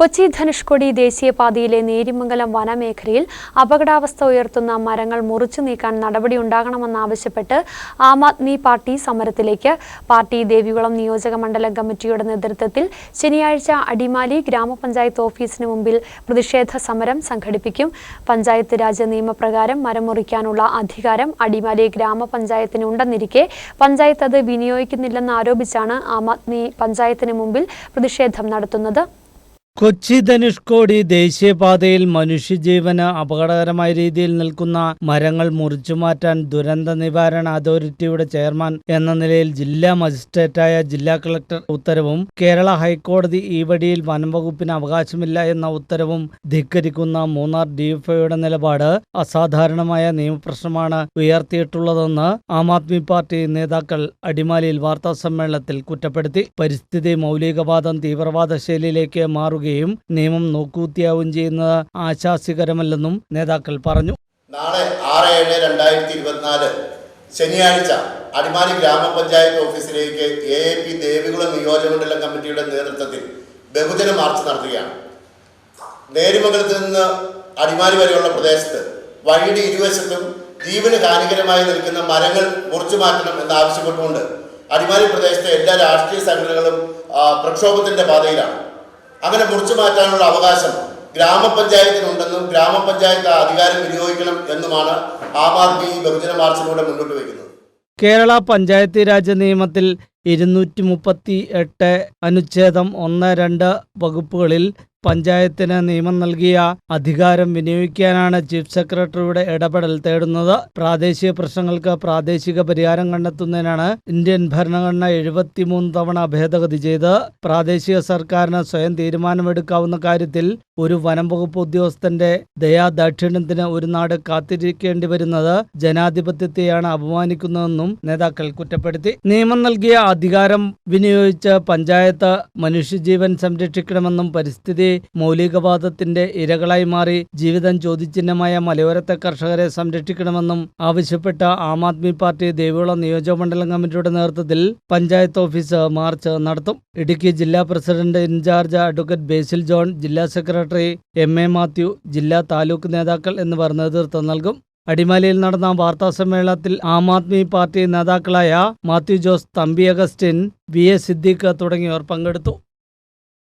കൊച്ചി ധനുഷ്കൊടി ദേശീയപാതയിലെ നേരിമംഗലം വനമേഖലയിൽ അപകടാവസ്ഥ ഉയർത്തുന്ന മരങ്ങൾ മുറിച്ചു നീക്കാൻ നടപടിയുണ്ടാകണമെന്നാവശ്യപ്പെട്ട് ആം ആദ്മി പാർട്ടി സമരത്തിലേക്ക്. പാർട്ടി ദേവികുളം നിയോജക മണ്ഡലം കമ്മിറ്റിയുടെ നേതൃത്വത്തിൽ ശനിയാഴ്ച അടിമാലി ഗ്രാമപഞ്ചായത്ത് ഓഫീസിന് മുമ്പിൽ പ്രതിഷേധ സമരം സംഘടിപ്പിക്കും. പഞ്ചായത്ത് രാജ് നിയമപ്രകാരം മരം മുറിക്കാനുള്ള അധികാരം അടിമാലി ഗ്രാമപഞ്ചായത്തിനുണ്ടെന്നിരിക്കെ പഞ്ചായത്ത് അത് വിനിയോഗിക്കുന്നില്ലെന്ന് ആരോപിച്ചാണ് ആം ആദ്മി പഞ്ചായത്തിന് മുമ്പിൽ പ്രതിഷേധം നടത്തുന്നത്. കൊച്ചി ധനുഷ്കോടി ദേശീയപാതയിൽ മനുഷ്യജീവന് അപകടകരമായ രീതിയിൽ നിൽക്കുന്ന മരങ്ങൾ മുറിച്ചുമാറ്റാൻ ദുരന്ത നിവാരണ അതോറിറ്റിയുടെ ചെയർമാൻ എന്ന നിലയിൽ ജില്ലാ മജിസ്ട്രേറ്റായ ജില്ലാ കളക്ടർ ഉത്തരവും കേരള ഹൈക്കോടതി ഈ വഴിയിൽ വനംവകുപ്പിന് അവകാശമില്ല എന്ന ഉത്തരവും ധിക്കരിക്കുന്ന മൂന്നാർ ഡിഎഫ്ഐയുടെ നിലപാട് അസാധാരണമായ നിയമപ്രശ്നമാണ് ഉയർത്തിയിട്ടുള്ളതെന്ന് ആം ആദ്മി പാർട്ടി നേതാക്കൾ അടിമാലിയിൽ വാർത്താ സമ്മേളനത്തിൽ കുറ്റപ്പെടുത്തി. പരിസ്ഥിതി മൗലികവാദം തീവ്രവാദ ശൈലിയിലേക്ക് മാറുകയും നിയമം നോക്കുകൂത്തിയാവുകയും ചെയ്യുന്നത് ആശാസ്യകരമല്ലെന്നും നേതാക്കൾ പറഞ്ഞു. നാളെ ആറ് ഏഴ് രണ്ടായിരത്തി ഇരുപത്തിനാല് ശനിയാഴ്ച അടിമാലി ഗ്രാമപഞ്ചായത്ത് ഓഫീസിലേക്ക് എ എ പി ദേവികുളം നിയോജകമണ്ഡലം കമ്മിറ്റിയുടെ നേതൃത്വത്തിൽ ബഹുജന മാർച്ച് നടത്തുകയാണ്. നേരിമംഗലത്ത് നിന്ന് അടിമാലി വരെയുള്ള പ്രദേശത്ത് വഴിയുടെ ഇരുവശത്തും ജീവന് ഹാനികരമായി നിൽക്കുന്ന മരങ്ങൾ മുറിച്ചു മാറ്റണം എന്നാവശ്യപ്പെട്ടുകൊണ്ട് അടിമാലി പ്രദേശത്തെ എല്ലാ രാഷ്ട്രീയ സംഘടനകളും പ്രക്ഷോഭത്തിന്റെ പാതയിലാണ്. അങ്ങനെ മുറിച്ചു മാറ്റാനുള്ള അവകാശം ഗ്രാമപഞ്ചായത്തിനുണ്ടെന്നും ഗ്രാമപഞ്ചായത്ത് അധികാരം വിനിയോഗിക്കണം എന്നുമാണ് ആം ആദ്മി ബഹുജന മാർച്ചിലൂടെ മുന്നോട്ട് വയ്ക്കുന്നത്. കേരള പഞ്ചായത്ത് രാജ് നിയമത്തിൽ ഇരുന്നൂറ്റി മുപ്പത്തി എട്ട് അനുച്ഛേദം ഒന്ന് രണ്ട് വകുപ്പുകളിൽ പഞ്ചായത്തിന് നിയമം നൽകിയ അധികാരം വിനിയോഗിക്കാനാണ് ചീഫ് സെക്രട്ടറിയുടെ ഇടപെടൽ തേടുന്നത്. പ്രാദേശിക പ്രശ്നങ്ങൾക്ക് പ്രാദേശിക പരിഹാരം കണ്ടെത്തുന്നതിനാണ് ഇന്ത്യൻ ഭരണഘടന എഴുപത്തിമൂന്ന് തവണ ഭേദഗതി ചെയ്ത് പ്രാദേശിക സർക്കാരിന് സ്വയം തീരുമാനമെടുക്കാവുന്ന കാര്യത്തിൽ ഒരു വനം വകുപ്പ് ഉദ്യോഗസ്ഥന്റെ ദയാദാക്ഷിണ്യത്തിന് ഒരു നാട് കാത്തിരിക്കേണ്ടി വരുന്നത് ജനാധിപത്യത്തെയാണ് അപമാനിക്കുന്നതെന്നും നേതാക്കൾ കുറ്റപ്പെടുത്തി. നിയമം നൽകിയ അധികാരം വിനിയോഗിച്ച് പഞ്ചായത്ത് മനുഷ്യജീവൻ സംരക്ഷിക്കണമെന്നും പരിസ്ഥിതി മൗലികവാദത്തിന്റെ ഇരകളായി മാറി ജീവിതം ചോദ്യചിഹ്നമായ മലയോരത്തെ കർഷകരെ സംരക്ഷിക്കണമെന്നും ആവശ്യപ്പെട്ട ആം ആദ്മി പാർട്ടി ദേവികുളം നിയോജകമണ്ഡലം കമ്മിറ്റിയുടെ നേതൃത്വത്തിൽ പഞ്ചായത്ത് ഓഫീസ് മാർച്ച് നടത്തും. ഇടുക്കി ജില്ലാ president in charge advocate Basil John ജില്ലാ സെക്രട്ടറി എം എ മാത്യു ജില്ലാ താലൂക്ക് നേതാക്കൾ എന്നിവർ നേതൃത്വം നൽകും. അടിമാലിയിൽ നടന്ന വാർത്താ സമ്മേളനത്തിൽ ആം ആദ്മി പാർട്ടി നേതാക്കളായ മാത്യു ജോസ് തമ്പി അഗസ്റ്റിൻ വി എ സിദ്ദീഖ് തുടങ്ങിയവർ പങ്കെടുത്തു.